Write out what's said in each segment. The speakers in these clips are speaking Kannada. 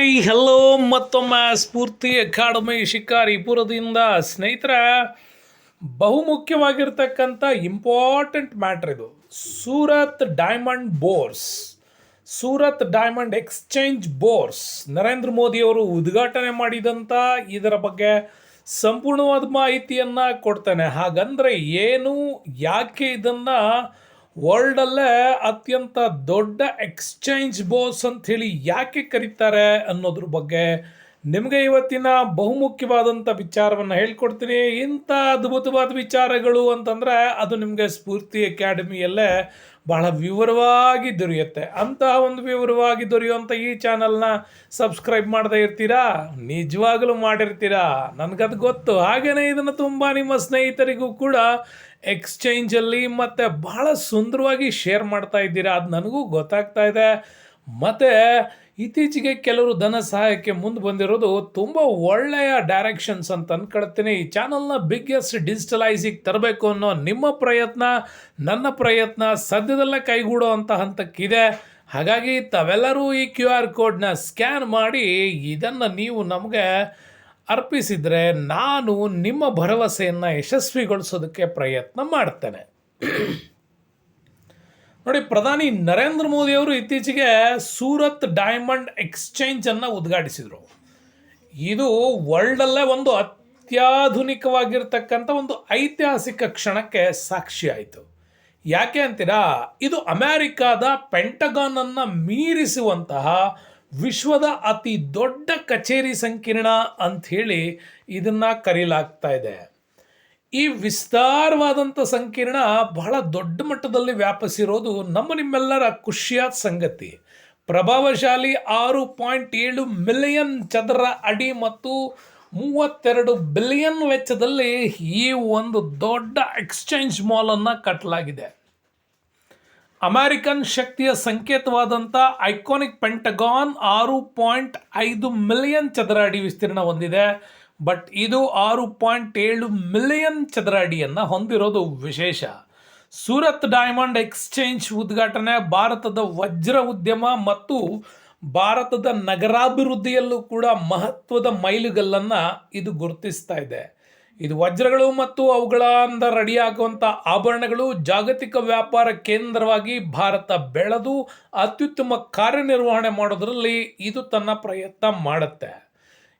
ಹಾಯ್ ಹಲೋ ಮತ್ತೊಮ್ಮೆ ಸ್ಫೂರ್ತಿ ಅಕಾಡೆಮಿ ಶಿಕಾರಿಪುರದಿಂದ. ಸ್ನೇಹಿತರ, ಬಹುಮುಖ್ಯವಾಗಿರ್ತಕ್ಕಂಥ ಇಂಪಾರ್ಟೆಂಟ್ ಮ್ಯಾಟ್ರ್ ಇದು. Surat diamond bourse Surat diamond exchange bourse Narendra ಮೋದಿಯವರು ಉದ್ಘಾಟನೆ ಮಾಡಿದಂಥ ಇದರ ಬಗ್ಗೆ ಸಂಪೂರ್ಣವಾದ ಮಾಹಿತಿಯನ್ನು ಕೊಡ್ತಾನೆ. ಹಾಗಂದರೆ ಏನು, ಯಾಕೆ ಇದನ್ನು ವರ್ಲ್ಡಲ್ಲೇ ಅತ್ಯಂತ ದೊಡ್ಡ ಎಕ್ಸ್ಚೇಂಜ್ ಬೋಸ್ ಅಂತ ಹೇಳಿ ಯಾಕೆ ಕರೀತಾರೆ ಅನ್ನೋದ್ರ ಬಗ್ಗೆ ನಿಮಗೆ ಇವತ್ತಿನ ಬಹುಮುಖ್ಯವಾದಂಥ ವಿಚಾರವನ್ನು ಹೇಳ್ಕೊಡ್ತೀನಿ. ಇಂಥ ಅದ್ಭುತವಾದ ವಿಚಾರಗಳು ಅಂತಂದರೆ ಅದು ನಿಮಗೆ ಸ್ಫೂರ್ತಿ ಅಕಾಡೆಮಿಯಲ್ಲೇ ಬಹಳ ವಿವರವಾಗಿ ದೊರೆಯುತ್ತೆ. ಅಂತಹ ಒಂದು ವಿವರವಾಗಿ ದೊರೆಯುವಂಥ ಈ ಚಾನಲ್ನ ಸಬ್ಸ್ಕ್ರೈಬ್ ಮಾಡದೇ ಇರ್ತೀರಾ? ನಿಜವಾಗಲೂ ಮಾಡಿರ್ತೀರಾ? ನನಗದು ಗೊತ್ತು. ಹಾಗೆಯೇ ಇದನ್ನು ತುಂಬ ನಿಮ್ಮ ಸ್ನೇಹಿತರಿಗೂ ಕೂಡ ಎಕ್ಸ್ಚೇಂಜಲ್ಲಿ ಮತ್ತು ಬಹಳ ಸುಂದರವಾಗಿ ಶೇರ್ ಮಾಡ್ತಾ ಇದ್ದೀರಾ ಅದು ನನಗೂ ಗೊತ್ತಾಗ್ತಾ ಇದೆ. ಮತ್ತು ಇತ್ತೀಚೆಗೆ ಕೆಲವರು ಧನ ಸಹಾಯಕ್ಕೆ ಮುಂದೆ ಬಂದಿರೋದು ತುಂಬ ಒಳ್ಳೆಯ ಡೈರೆಕ್ಷನ್ಸ್ ಅಂತ ಅಂದ್ಕೊಳ್ತೀನಿ ಈ ಚಾನಲ್ನ ಬಿಗ್ಗೆಸ್ಟ್ ಡಿಜಿಟಲೈಸಿಗೆ ತರಬೇಕು ಅನ್ನೋ ನಿಮ್ಮ ಪ್ರಯತ್ನ, ನನ್ನ ಪ್ರಯತ್ನ ಸದ್ಯದಲ್ಲೇ ಕೈಗೂಡೋ ಅಂತ ಹಂತಕ್ಕಿದೆ. ಹಾಗಾಗಿ ತಾವೆಲ್ಲರೂ ಈ ಕ್ಯೂ ಆರ್ ಕೋಡ್ನ ಸ್ಕ್ಯಾನ್ ಮಾಡಿ ಇದನ್ನು ನೀವು ನಮಗೆ ಅರ್ಪಿಸಿದರೆ ನಾನು ನಿಮ್ಮ ಭರವಸೆಯನ್ನು ಯಶಸ್ವಿಗೊಳಿಸೋದಕ್ಕೆ ಪ್ರಯತ್ನ ಮಾಡ್ತೇನೆ. ನೋಡಿ, ಪ್ರಧಾನಿ ನರೇಂದ್ರ ಮೋದಿಯವರು ಇತ್ತೀಚೆಗೆ ಸೂರತ್ ಡೈಮಂಡ್ ಎಕ್ಸ್ಚೇಂಜನ್ನು ಉದ್ಘಾಟಿಸಿದರು. ಇದು ವರ್ಲ್ಡಲ್ಲೇ ಒಂದು ಅತ್ಯಾಧುನಿಕವಾಗಿರ್ತಕ್ಕಂಥ ಒಂದು ಐತಿಹಾಸಿಕ ಕ್ಷಣಕ್ಕೆ ಸಾಕ್ಷಿ ಆಯಿತು. ಯಾಕೆ ಅಂತೀರಾ, ಇದು ಅಮೆರಿಕಾದ ಪೆಂಟಗಾನನ್ನು ಮೀರಿಸುವಂತಹ ವಿಶ್ವದ ಅತಿ ದೊಡ್ಡ ಕಚೇರಿ ಸಂಕೀರ್ಣ ಅಂಥೇಳಿ ಇದನ್ನು ಕರೀಲಾಗ್ತಾ ಇದೆ. ಈ ವಿಸ್ತಾರವಾದಂಥ ಸಂಕೀರ್ಣ ಬಹಳ ದೊಡ್ಡ ಮಟ್ಟದಲ್ಲಿ ವ್ಯಾಪಿಸಿರೋದು ನಮ್ಮ ನಿಮ್ಮೆಲ್ಲರ ಖುಷಿಯಾದ ಸಂಗತಿ. ಪ್ರಭಾವಶಾಲಿ ಆರು ಪಾಯಿಂಟ್ ಏಳು ಮಿಲಿಯನ್ ಚದರ ಅಡಿ ಮತ್ತು ಮೂವತ್ತೆರಡು ಬಿಲಿಯನ್ ವೆಚ್ಚದಲ್ಲಿ ಈ ಒಂದು ದೊಡ್ಡ ಎಕ್ಸ್ಚೇಂಜ್ ಮಾಲನ್ನು ಕಟ್ಟಲಾಗಿದೆ ಅಮೆರಿಕನ್ ಶಕ್ತಿಯ ಸಂಕೇತವಾದಂಥ ಐಕಾನಿಕ್ ಪೆಂಟಗಾನ್ ಆರು ಪಾಯಿಂಟ್ ಐದು ಮಿಲಿಯನ್ ಚದರ ಅಡಿ ವಿಸ್ತೀರ್ಣ ಹೊಂದಿದೆ. ಬಟ್ ಇದು ಆರು ಪಾಯಿಂಟ್ ಏಳು ಮಿಲಿಯನ್ ಚದರ ಅಡಿಯನ್ನು ಹೊಂದಿರೋದು ವಿಶೇಷ. ಸೂರತ್ ಡೈಮಂಡ್ ಎಕ್ಸ್ಚೇಂಜ್ ಉದ್ಘಾಟನೆ ಭಾರತದ ವಜ್ರ ಉದ್ಯಮ ಮತ್ತು ಭಾರತದ ನಗರಾಭಿವೃದ್ಧಿಯಲ್ಲೂ ಕೂಡ ಮಹತ್ವದ ಮೈಲುಗಲ್ಲನ್ನು ಇದು ಗುರುತಿಸ್ತಾ ಇದೆ. ಇದು ವಜ್ರಗಳು ಮತ್ತು ಅವುಗಳಿಂದ ರೆಡಿಯಾಗುವಂಥ ಆಭರಣಗಳು ಜಾಗತಿಕ ವ್ಯಾಪಾರ ಕೇಂದ್ರವಾಗಿ ಭಾರತ ಬೆಳೆದು ಅತ್ಯುತ್ತಮ ಕಾರ್ಯನಿರ್ವಹಣೆ ಮಾಡೋದರಲ್ಲಿ ಇದು ತನ್ನ ಪ್ರಯತ್ನ ಮಾಡುತ್ತೆ.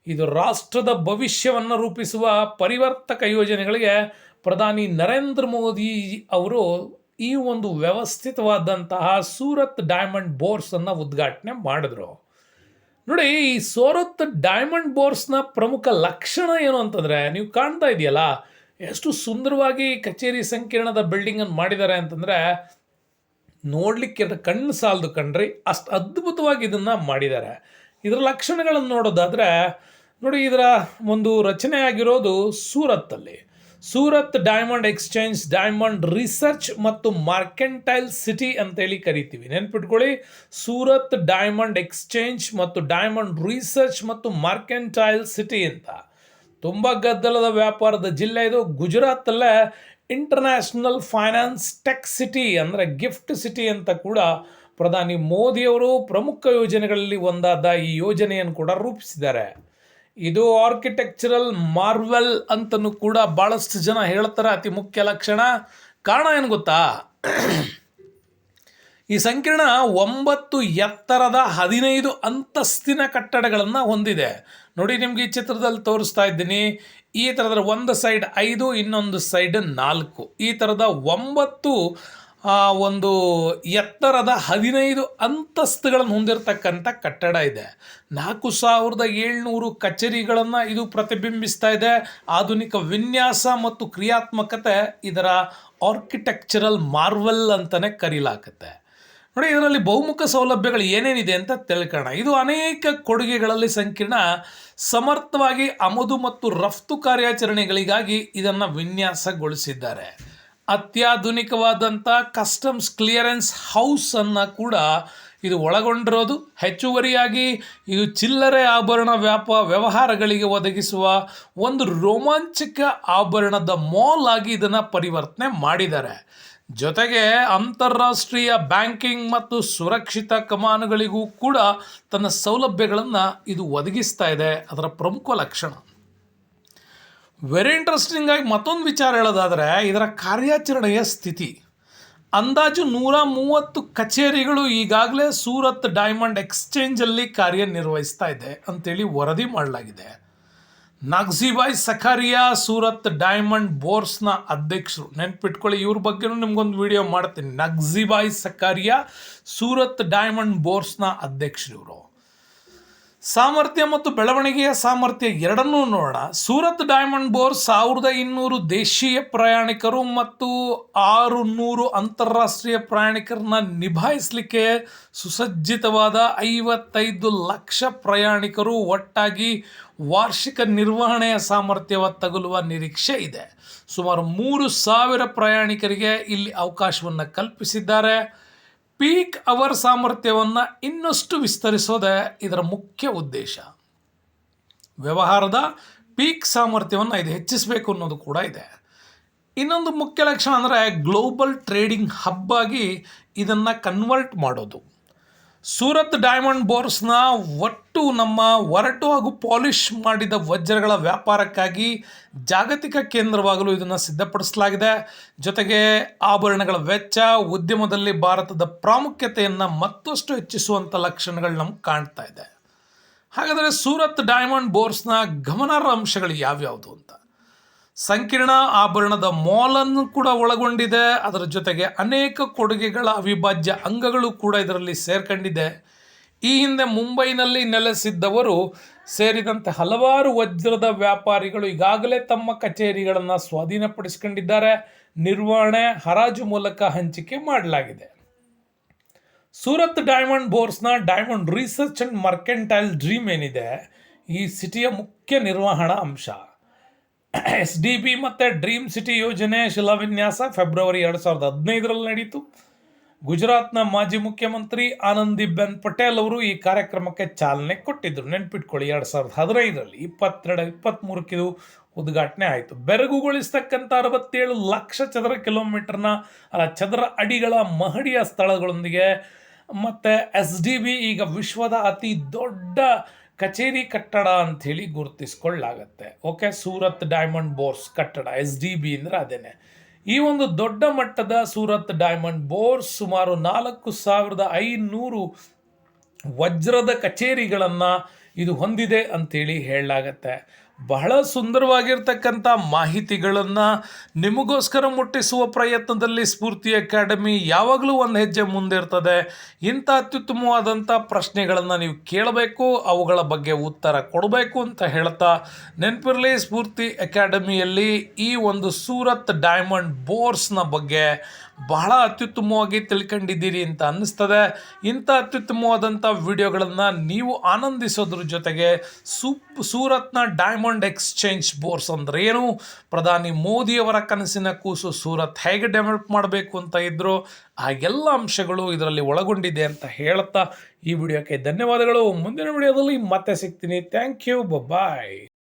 ಇದು ರಾಷ್ಟ್ರದ ಭವಿಷ್ಯವನ್ನು ರೂಪಿಸುವ ಪರಿವರ್ತಕ ಯೋಜನೆಗಳಿಗೆ ಪ್ರಧಾನಿ ನರೇಂದ್ರ ಮೋದಿ ಅವರು ಈ ಒಂದು ವ್ಯವಸ್ಥಿತವಾದಂತಹ ಸೂರತ್ ಡೈಮಂಡ್ ಬೋರ್ಸನ್ನು ಉದ್ಘಾಟನೆ ಮಾಡಿದ್ರು. ನೋಡಿ, ಈ ಸೂರತ್ ಡೈಮಂಡ್ ಬೋರ್ಸ್ನ ಪ್ರಮುಖ ಲಕ್ಷಣ ಏನು ಅಂತಂದರೆ, ನೀವು ಕಾಣ್ತಾ ಇದೆಯಲ್ಲ, ಎಷ್ಟು ಸುಂದರವಾಗಿ ಕಚೇರಿ ಸಂಕೀರ್ಣದ ಬಿಲ್ಡಿಂಗನ್ನು ಮಾಡಿದ್ದಾರೆ ಅಂತಂದರೆ, ನೋಡಲಿಕ್ಕೆ ಕಣ್ಣು ಸಾಲದು ಕಣ್ರಿ, ಅಷ್ಟು ಅದ್ಭುತವಾಗಿ ಇದನ್ನು ಮಾಡಿದ್ದಾರೆ. ಇದರ ಲಕ್ಷಣಗಳನ್ನು ನೋಡೋದಾದರೆ ನೋಡಿ, ಇದರ ಒಂದು ರಚನೆ ಆಗಿರೋದು ಸೂರತ್ತಲ್ಲಿ. Surat diamond exchange, diamond research ಮತ್ತು ಮಾರ್ಕೆಂಟೈಲ್ ಸಿಟಿ ಅಂತೇಳಿ ಕರಿತೀವಿ. ನೆನ್ಪಿಟ್ಕೊಳ್ಳಿ, ಸೂರತ್ ಡೈಮಂಡ್ ಎಕ್ಸ್ಚೇಂಜ್ ಮತ್ತು ಡೈಮಂಡ್ ರಿಸರ್ಚ್ ಮತ್ತು ಮಾರ್ಕೆಂಟೈಲ್ ಸಿಟಿ ಅಂತ. ತುಂಬ ಗದ್ದಲದ ವ್ಯಾಪಾರದ ಜಿಲ್ಲೆ ಇದು. ಗುಜರಾತಲ್ಲೇ ಇಂಟರ್ನ್ಯಾಷನಲ್ ಫೈನಾನ್ಸ್ ಟೆಕ್ ಸಿಟಿ ಅಂದರೆ ಗಿಫ್ಟ್ ಸಿಟಿ ಅಂತ ಕೂಡ ಪ್ರಧಾನಿ ಮೋದಿಯವರು ಪ್ರಮುಖ ಯೋಜನೆಗಳಲ್ಲಿ ಒಂದಾದ ಈ ಯೋಜನೆಯನ್ನು ಕೂಡ ರೂಪಿಸಿದ್ದಾರೆ. ಇದು ಆರ್ಕಿಟೆಕ್ಚರಲ್ ಮಾರ್ವೆಲ್ ಅಂತಲೂ ಕೂಡ ಭಾಳಷ್ಟು ಜನ ಹೇಳ್ತಾರೆ, ಅತಿ ಮುಖ್ಯ ಲಕ್ಷಣ. ಕಾರಣ ಏನು ಗೊತ್ತಾ? ಈ ಸಂಕೀರ್ಣ ಒಂಬತ್ತು ಎತ್ತರದ ಹದಿನೈದು ಅಂತಸ್ತಿನ ಕಟ್ಟಡಗಳನ್ನು ಹೊಂದಿದೆ. ನೋಡಿ, ನಿಮಗೆ ಈ ಚಿತ್ರದಲ್ಲಿ ತೋರಿಸ್ತಾ ಇದ್ದೀನಿ. ಈ ಥರದ ಒಂದು ಸೈಡ್ ಐದು, ಇನ್ನೊಂದು ಸೈಡ್ ನಾಲ್ಕು. ಈ ಥರದ ಒಂಬತ್ತು ಒಂದು ಎತ್ತರದ ಹದಿನೈದು ಅಂತಸ್ತುಗಳನ್ನು ಹೊಂದಿರತಕ್ಕಂಥ ಕಟ್ಟಡ ಇದೆ. ನಾಲ್ಕು ಸಾವಿರದ ಏಳ್ನೂರು ಕಚೇರಿಗಳನ್ನು ಇದು ಪ್ರತಿಬಿಂಬಿಸ್ತಾ ಇದೆ. ಆಧುನಿಕ ವಿನ್ಯಾಸ ಮತ್ತು ಕ್ರಿಯಾತ್ಮಕತೆ ಇದರ ಆರ್ಕಿಟೆಕ್ಚರಲ್ ಮಾರ್ವೆಲ್ ಅಂತಲೇ ಕರೀಲಾಕತ್ತೆ ನೋಡಿ, ಇದರಲ್ಲಿ ಬಹುಮುಖ ಸೌಲಭ್ಯಗಳು ಏನೇನಿದೆ ಅಂತ ತಿಳ್ಕೋಣ. ಇದು ಅನೇಕ ಕೊಡುಗೆಗಳಲ್ಲಿ ಸಂಕೀರ್ಣ, ಸಮರ್ಥವಾಗಿ ಆಮದು ಮತ್ತು ರಫ್ತು ಕಾರ್ಯಾಚರಣೆಗಳಿಗಾಗಿ ಇದನ್ನು ವಿನ್ಯಾಸಗೊಳಿಸಿದ್ದಾರೆ. ಅತ್ಯಾಧುನಿಕವಾದಂಥ ಕಸ್ಟಮ್ಸ್ ಕ್ಲಿಯರೆನ್ಸ್ ಹೌಸನ್ನು ಕೂಡ ಇದು ಒಳಗೊಂಡಿರೋದು. ಹೆಚ್ಚುವರಿಯಾಗಿ ಇದು ಚಿಲ್ಲರೆ ಆಭರಣ ವ್ಯಾಪ, ವ್ಯವಹಾರಗಳಿಗೆ ಒದಗಿಸುವ ಒಂದು ರೋಮಾಂಚಕ ಆಭರಣದ ಮಾಲ್ ಆಗಿ ಇದನ್ನು ಪರಿವರ್ತನೆ ಮಾಡಿದ್ದಾರೆ. ಜೊತೆಗೆ ಅಂತಾರಾಷ್ಟ್ರೀಯ ಬ್ಯಾಂಕಿಂಗ್ ಮತ್ತು ಸುರಕ್ಷಿತ ಕಮಾನುಗಳಿಗೂ ಕೂಡ ತನ್ನ ಸೌಲಭ್ಯಗಳನ್ನು ಇದು ಒದಗಿಸ್ತಾ ಇದೆ. ಅದರ ಪ್ರಮುಖ ಲಕ್ಷಣ. ವೆರಿ ಇಂಟ್ರೆಸ್ಟಿಂಗ್ ಆಗಿ ಮತ್ತೊಂದು ವಿಚಾರ ಹೇಳೋದಾದರೆ, ಇದರ ಕಾರ್ಯಾಚರಣೆಯ ಸ್ಥಿತಿ. ಅಂದಾಜು ನೂರ ಮೂವತ್ತು ಕಚೇರಿಗಳು ಈಗಾಗಲೇ ಸೂರತ್ ಡೈಮಂಡ್ ಎಕ್ಸ್ಚೇಂಜಲ್ಲಿ ಕಾರ್ಯನಿರ್ವಹಿಸ್ತಾ ಇದೆ ಅಂತೇಳಿ ವರದಿ ಮಾಡಲಾಗಿದೆ. ನಗ್ಸಿಬಾಯ್ ಸಖಾರಿಯಾ, ಸೂರತ್ ಡೈಮಂಡ್ ಬೋರ್ಸ್ನ ಅಧ್ಯಕ್ಷರು, ನೆನ್ಪಿಟ್ಕೊಳ್ಳಿ, ಇವ್ರ ಬಗ್ಗೆನೂ ನಿಮ್ಗೊಂದು ವಿಡಿಯೋ ಮಾಡ್ತೀನಿ. ನಗ್ಸಿಬಾಯ್ ಸಖಾರಿಯಾ, ಸೂರತ್ ಡೈಮಂಡ್ ಬೋರ್ಸ್ನ ಅಧ್ಯಕ್ಷರು ಇವರು. ಸಾಮರ್ಥ್ಯ ಮತ್ತು ಬೆಳವಣಿಗೆಯ ಸಾಮರ್ಥ್ಯ ಎರಡನ್ನೂ ನೋಡೋಣ ಸೂರತ್ ಡೈಮಂಡ್ ಬೋರ್ ಸಾವಿರದ ಇನ್ನೂರು ದೇಶೀಯ ಪ್ರಯಾಣಿಕರು ಮತ್ತು ಆರು ನೂರು ಅಂತಾರಾಷ್ಟ್ರೀಯ ಪ್ರಯಾಣಿಕರನ್ನ ನಿಭಾಯಿಸಲಿಕ್ಕೆ ಸುಸಜ್ಜಿತವಾದ ಐವತ್ತೈದು ಲಕ್ಷ ಪ್ರಯಾಣಿಕರು ಒಟ್ಟಾಗಿ ವಾರ್ಷಿಕ ನಿರ್ವಹಣೆಯ ಸಾಮರ್ಥ್ಯವ ತಗುಲುವ ನಿರೀಕ್ಷೆ ಇದೆ. ಸುಮಾರು ಮೂರು ಸಾವಿರ ಪ್ರಯಾಣಿಕರಿಗೆ ಇಲ್ಲಿ ಅವಕಾಶವನ್ನು ಕಲ್ಪಿಸಿದ್ದಾರೆ. ಪೀಕ್ ಅವರ್ ಸಾಮರ್ಥ್ಯವನ್ನು ಇನ್ನಷ್ಟು ವಿಸ್ತರಿಸೋದೇ ಇದರ ಮುಖ್ಯ ಉದ್ದೇಶ. ವ್ಯವಹಾರದ ಪೀಕ್ ಸಾಮರ್ಥ್ಯವನ್ನು ಇದು ಹೆಚ್ಚಿಸಬೇಕು ಅನ್ನೋದು ಕೂಡ ಇದೆ. ಇನ್ನೊಂದು ಮುಖ್ಯ ಲಕ್ಷಣ ಅಂದರೆ ಗ್ಲೋಬಲ್ ಟ್ರೇಡಿಂಗ್ ಹಬ್ ಆಗಿ ಇದನ್ನು ಕನ್ವರ್ಟ್ ಮಾಡೋದು. ಸೂರತ್ ಡೈಮಂಡ್ ಬೋರ್ಸ್ನ ಒಟ್ಟು ನಮ್ಮ ಒರಟು ಹಾಗೂ ಪಾಲಿಷ್ ಮಾಡಿದ ವಜ್ರಗಳ ವ್ಯಾಪಾರಕ್ಕಾಗಿ ಜಾಗತಿಕ ಕೇಂದ್ರವಾಗಲು ಇದನ್ನು ಸಿದ್ಧಪಡಿಸಲಾಗಿದೆ. ಜೊತೆಗೆ ಆಭರಣಗಳ ವೆಚ್ಚ, ಉದ್ಯಮದಲ್ಲಿ ಭಾರತದ ಪ್ರಾಮುಖ್ಯತೆಯನ್ನು ಮತ್ತಷ್ಟು ಹೆಚ್ಚಿಸುವಂಥ ಲಕ್ಷಣಗಳು ನಮ್ಗೆ ಕಾಣ್ತಾ ಇದೆ. ಹಾಗಾದರೆ ಸೂರತ್ ಡೈಮಂಡ್ ಬೋರ್ಸ್ನ ಗಮನಾರ್ಹ ಅಂಶಗಳು ಯಾವ್ಯಾವುದು ಅಂತ? ಸಂಕೀರ್ಣ ಆಭರಣದ ಮಾಲನ್ನು ಕೂಡ ಒಳಗೊಂಡಿದೆ. ಅದರ ಜೊತೆಗೆ ಅನೇಕ ಕೊಡುಗೆಗಳ ಅವಿಭಾಜ್ಯ ಅಂಗಗಳು ಕೂಡ ಇದರಲ್ಲಿ ಸೇರ್ಕೊಂಡಿದೆ. ಈ ಹಿಂದೆ ಮುಂಬೈನಲ್ಲಿ ನೆಲೆಸಿದ್ದವರು ಸೇರಿದಂತೆ ಹಲವಾರು ವಜ್ರದ ವ್ಯಾಪಾರಿಗಳು ಈಗಾಗಲೇ ತಮ್ಮ ಕಚೇರಿಗಳನ್ನು ಸ್ವಾಧೀನಪಡಿಸಿಕೊಂಡಿದ್ದಾರೆ. ನಿರ್ವಹಣೆ, ಹರಾಜು ಮೂಲಕ ಹಂಚಿಕೆ ಮಾಡಲಾಗಿದೆ. Surat diamond ಬೋರ್ಸ್ನ diamond research and mercantile dream ಏನಿದೆ? ಈ ಸಿಟಿಯ ಮುಖ್ಯ ನಿರ್ವಹಣಾ ಅಂಶ. ಎಸ್ ಡಿ ಬಿ ಮತ್ತು ಡ್ರೀಮ್ ಸಿಟಿ ಯೋಜನೆ ಶಿಲಾನ್ಯಾಸ ಫೆಬ್ರವರಿ ಎರಡು ಸಾವಿರದ ಹದಿನೈದರಲ್ಲಿ ನಡೀತು ಗುಜರಾತ್ನ ಮಾಜಿ ಮುಖ್ಯಮಂತ್ರಿ ಆನಂದಿಬೆನ್ ಪಟೇಲ್ ಅವರು ಈ ಕಾರ್ಯಕ್ರಮಕ್ಕೆ ಚಾಲನೆ ಕೊಟ್ಟಿದ್ದರು. ನೆನ್ಪಿಟ್ಕೊಳ್ಳಿ, ಎರಡು ಸಾವಿರದ ಹದಿನೈದರಲ್ಲಿ ಇಪ್ಪತ್ತೆರಡು, ಇಪ್ಪತ್ತ್ಮೂರಕ್ಕೆ ಇದು ಉದ್ಘಾಟನೆ ಆಯಿತು. ಬೆರಗುಗೊಳಿಸ್ತಕ್ಕಂಥ ಅರವತ್ತೇಳು ಲಕ್ಷ ಚದರ ಕಿಲೋಮೀಟರ್ನ ಚದರ ಅಡಿಗಳ ಮಹಡಿಯ ಸ್ಥಳಗಳೊಂದಿಗೆ ಮತ್ತು ಎಸ್ ಡಿ ಬಿ ಈಗ ವಿಶ್ವದ ಅತಿ ದೊಡ್ಡ ಕಚೇರಿ ಕಟ್ಟಡ ಅಂಥೇಳಿ ಗುರುತಿಸ್ಕೊಳ್ಳಾಗತ್ತೆ. ಓಕೆ, ಸೂರತ್ ಡೈಮಂಡ್ ಬೋರ್ಸ್ ಕಟ್ಟಡ, ಎಸ್ ಡಿ ಬಿ ಅಂದರೆ ಅದೇನೆ. ಈ ಒಂದು ದೊಡ್ಡ ಮಟ್ಟದ ಸೂರತ್ ಡೈಮಂಡ್ ಬೋರ್ಸ್ ಸುಮಾರು ನಾಲ್ಕು ಸಾವಿರದ ಐನೂರು ವಜ್ರದ ಕಚೇರಿಗಳನ್ನು ಇದು ಹೊಂದಿದೆ ಅಂತೇಳಿ ಹೇಳಲಾಗತ್ತೆ. ಬಹಳ ಸುಂದರವಾಗಿರ್ತಕ್ಕಂಥ ಮಾಹಿತಿಗಳನ್ನು ನಿಮಗೋಸ್ಕರ ಮುಟ್ಟಿಸುವ ಪ್ರಯತ್ನದಲ್ಲಿ ಸ್ಫೂರ್ತಿ ಅಕಾಡೆಮಿ ಯಾವಾಗಲೂ ಒಂದು ಹೆಜ್ಜೆ ಮುಂದಿರ್ತದೆ ಇಂಥ ಅತ್ಯುತ್ತಮವಾದಂಥ ಪ್ರಶ್ನೆಗಳನ್ನು ನೀವು ಕೇಳಬೇಕು, ಅವುಗಳ ಬಗ್ಗೆ ಉತ್ತರ ಕೊಡಬೇಕು ಅಂತ ಹೇಳ್ತಾ ನೆನಪಿರಲಿ, ಸ್ಫೂರ್ತಿ ಅಕಾಡೆಮಿಯಲ್ಲಿ ಈ ಒಂದು ಸೂರತ್ ಡೈಮಂಡ್ ಬೋರ್ಸ್ನ ಬಗ್ಗೆ ಬಹಳ ಅತ್ಯುತ್ತಮವಾಗಿ ತಿಳ್ಕೊಂಡಿದ್ದೀರಿ ಅಂತ ಅನ್ನಿಸ್ತದೆ. ಇಂಥ ಅತ್ಯುತ್ತಮವಾದಂಥ ವಿಡಿಯೋಗಳನ್ನು ನೀವು ಆನಂದಿಸೋದ್ರ ಜೊತೆಗೆ ಸೂಪ್, ಸೂರತ್ನ ಡೈಮಂಡ್ ಎಕ್ಸ್ಚೇಂಜ್ ಬೋರ್ಸ್ ಅಂದರೆ ಏನು? ಪ್ರಧಾನಿ ಮೋದಿಯವರ ಕನಸಿನ ಕೂಸು ಸೂರತ್ ಹೇಗೆ ಡೆವಲಪ್ ಮಾಡಬೇಕು ಅಂತ ಇದ್ದರು ಆ ಎಲ್ಲ ಅಂಶಗಳು ಇದರಲ್ಲಿ ಒಳಗೊಂಡಿದೆ ಅಂತ ಹೇಳ್ತಾ ಈ ವಿಡಿಯೋಕ್ಕೆ ಧನ್ಯವಾದಗಳು. ಮುಂದಿನ ವಿಡಿಯೋದಲ್ಲಿ ಮತ್ತೆ ಸಿಗ್ತೀನಿ. Thank you. ಬಾಯ್